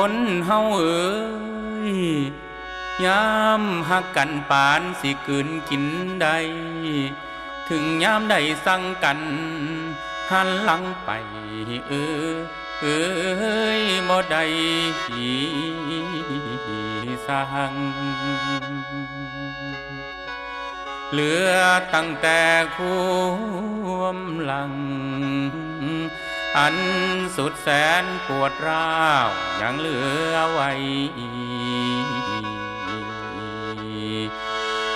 คนเฮาเอ้ยยามหักกันปานสิกืนกินใด ถึงยามใดสั่งกันหันหลังไปเออเอ้ยบ่ได้สั่งเหลือตั้งแต่ควมหลัง อันสุดแสนปวดร้าวยังเหลือไว้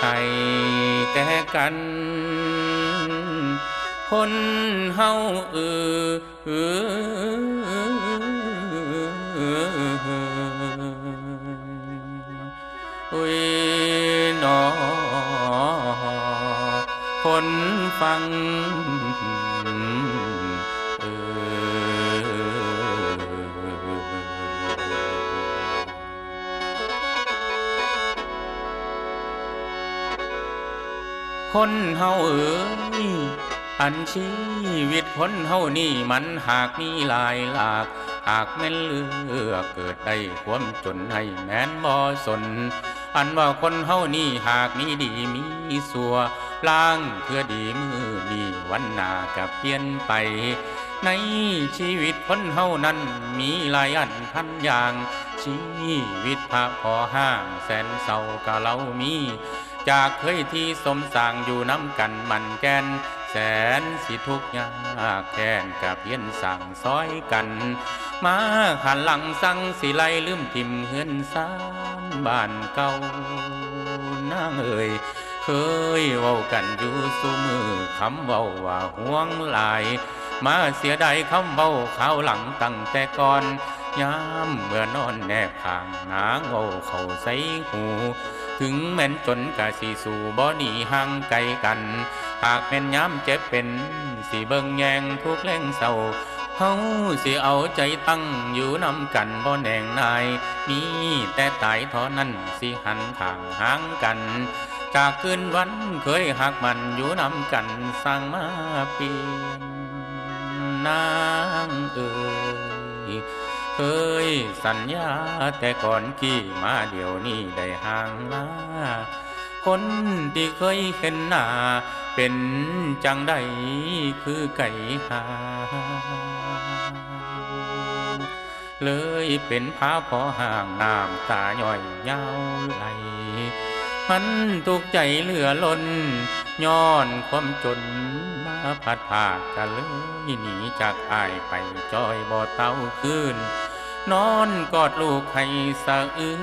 ให้แก่กันคนเฮาเออุ้ยหนอคนฟัง คนเฮาเอ๋ยอันชีวิตคนเฮานี่มันหากมีหลายหลาก หากแม่นเลือกเกิดได้ความจนให้แม้นบ่สน อันว่าคนเฮานี่หากมีดีมีสัวล่างเพื่อดีมือดีวันหนากับเปลี่ยนไป ในชีวิตคนเฮานั้นมีหลายอันพันอย่าง ชีวิตพระพอห้างแสนเศร้ากะเรามี จากเคยที่สมสางอยู่น้ำกันมันแกน แสนสิทุกยากแค้นกับเพียนสั่งซอยกัน มาขันหลังสั่งสิไลลืมทิมเฮือนซานบ้านเก่านางเอ่ยเคยเว้ากันอยู่สุมือคำเว้าว่าห่วงหลาย มาเสียดายคำเว้าข้าวหลังตั้งแต่ก่อนยามเมื่อนอนแนบข้างนางเว้าเข้าใส่หู ถึงแม้นจนกะสิสู่บ่หนีห่างไกลกัน หากแม่นย้ำเจ็บเป็นสิเบิ่งแยงทุกแรงเศร้าเฮาสิเอาใจตั้งอยู่นำกันบ่แน่งนาย มีแต่ตายเท่านั้นสิหันทางห่างกัน จากคืนวันเคยหักมันอยู่นำกันสร้างมาเปลี่ยนนางเอ่ย เคยสัญญาแต่ก่อนกี่มาเดี๋ยวนี้ได้ห่างลาคนที่เคยเห็นหน้า เป็นจังใดคือไก่หาเลยเป็นผ้าพอห่างน้ำตาย่อยยาวไหล มันตุกใจเหลือล้น ย้อนความจนมาพัดผากกันเลยหนีจากอายไปจอยบ่อเต้าคืน นอนกอดลูกให้สะอื้น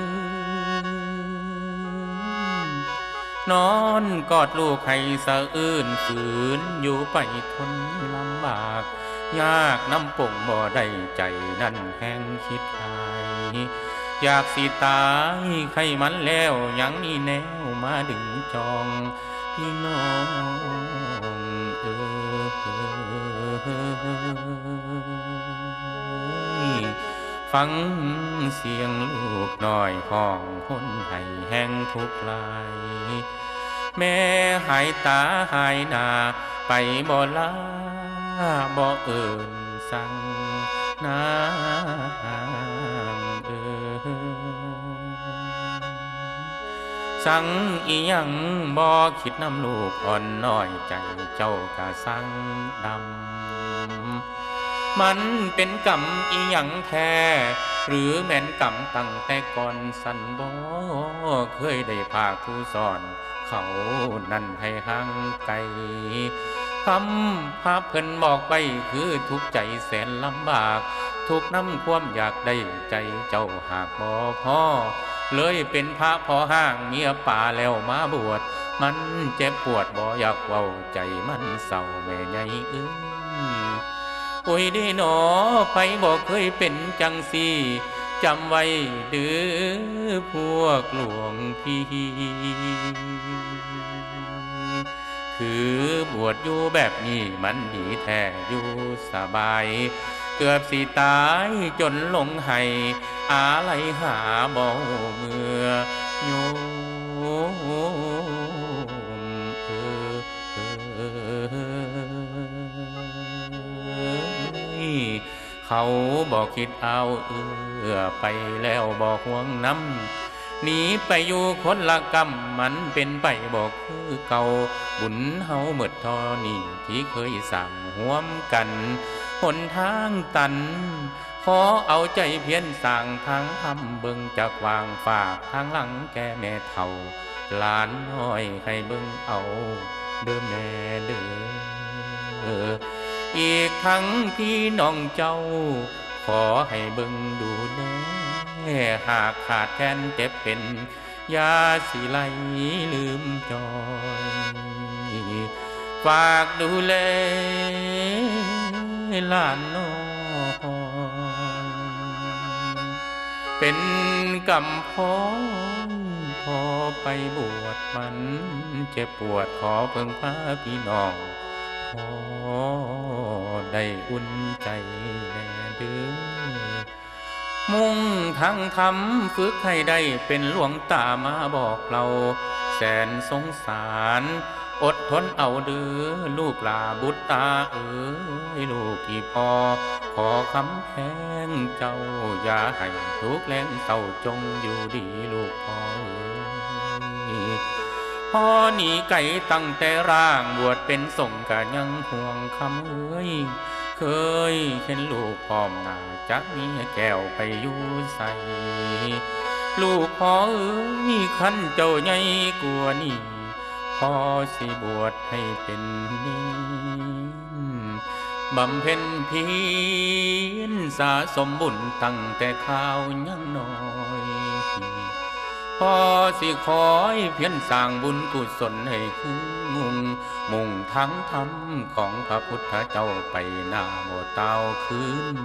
นอนกอดลูกให้สะอื้นฝืนอยู่ไปทนลำบาก ยากน้ำป่งบ่ได้ใจนั่นแห้งคิดหายอยากสิตายใครมันแล้วยังมีแนวมาดึงจอง พี่น้อง ฟังเสียงลูกน้อยห้องคนให้แห้งทุกลาย แม่หายตาหายหนาไปบ่ลาบ่เอิ่นสั่งนางเออสั่งอีหยังบ่คิดนำลูกอ่อนน้อยใจเจ้ากะสั่งดำ มันเป็นกรรมอีหยังแท้ หรือแม่นกรรมตั้งแต่ก่อนสันบ่เคยได้พาครูสอน เขานั่นให้ห่างไกลคำพาเพิ่นบอกไปคือทุกใจแสนลำบาก ทุกน้ำความอยากได้ใจเจ้าหากบ่พอเลยเป็นพระพอห้างเมียป่าแล้วมาบวช มันเจ็บปวดบ่อยากเว้าใจมันเศร้าแม่ใหญ่เอ้ย โอ้ยได้หนอไปบอกเคยเป็นจังสีจำไว้เดือพวกหลวงพี่ คือบวชอยู่แบบนี้มันดีแท้อยู่สบาย เกือบสิตายจนหลงให้อะไรหาบ่เมื่อ เขาบอกคิดเอาเอื้อไปแล้วบอกห่วงน้ำหนีไปอยู่คนละกรรมมันเป็นไปบอกคือเก่าบุญเฮาเมิดทอนี่ที่เคยสั่งห่วมกันหนทางตัน ขอเอาใจเพียนสั่งทางทำเบิงจากวางฝากทางหลังแกแม่เท่าหลานน้อยให้เบิงเอา เด้อแม่เด้อ อีกทั้งพี่น้องเจ้า ขอให้เบิ่งดูแลหากขาดแคลนเจ็บเป็นยาสิไหลลืมจอย ฝากดูแลหลานน้อยเป็นกำพร้องพอไปบวชมันเจ็บปวดขอเพิ่งพาพี่น้องพอ ได้อุ่นใจแน่เด้อมุ่งทั้งทำฝึกให้ได้เป็นหลวงตามาบอกเรา แสนสงสาร อดทนเอาเด้อลูกลาบุตรตาเอ๋ยลูกที่พอขอคำแพงเจ้า อย่าให้ทุกข์แรงเศร้าจงอยู่ดีลูกพ่อเอ๋ย พ่อหนีไก่ตั้งแต่ร่างบวชเป็นสงกะยังห่วงคำเอ้ย เคยเห็นลูกพร้อมหน้าจักมีแก้วไปอยู่ใส่ลูกพ่อเอ้ยขันเจ้าใหญ่กลัวนี่พ่อสิบวชให้เป็นนินบำเพ็ญเพียรสะสมบุญตั้งแต่ข้าวยังน้อย พอสิคอยเพียรสร้างบุญกุศลให้คือมุ่งมุ่งทั้งธรรมของพระพุทธเจ้าไปหน้าโบเตาคืน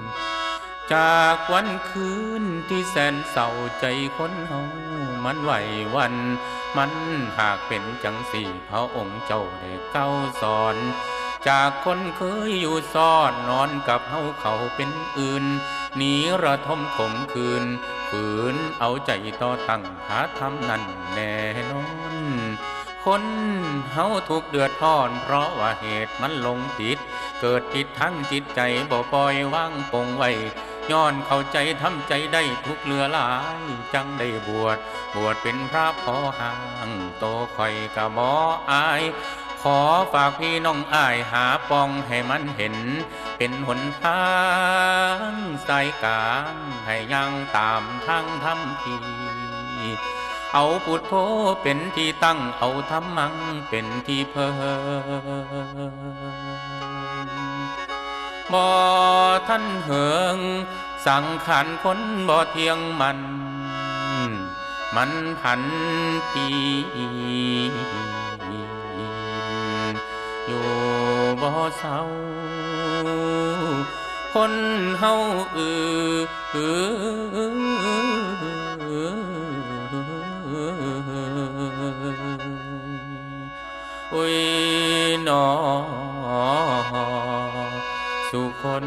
จากวันคืนที่แสนเศร้าใจคนเฮามันไหววัน มันหากเป็นจังสี่พระองค์เจ้าได้เก้าสอน จากคนเคยอยู่ซ่อนนอนกับเฮาเขาเป็นอื่นหนีระทมขมคืนฝืนเอาใจต่อตั้งหาทำนั่นแน่นอน คนเฮาถูกเดือดร้อน เพราะว่าเหตุมันลงติด เกิดติดทั้งจิตใจบ่ปล่อยว่างปงไว้ย้อนเข้าใจทำใจได้ทุกเลือหลาย จังได้บวช บวชเป็นพระพอห่าง โตคอยกะบออาย ขอฝากพี่น้องอ้ายหาปองให้มันเห็น เป็นหนทางสายกลางให้ยังตามทางทำทีเอาพุทโธเป็นที่ตั้งเอาธรรมังเป็นที่เพิ่บ่ท่านเหิง สังขารคนบ่เที่ยงมัน มันพันปี อยู่บ่เศร้า คนเฮาอืออืโอ้ยนอสุคน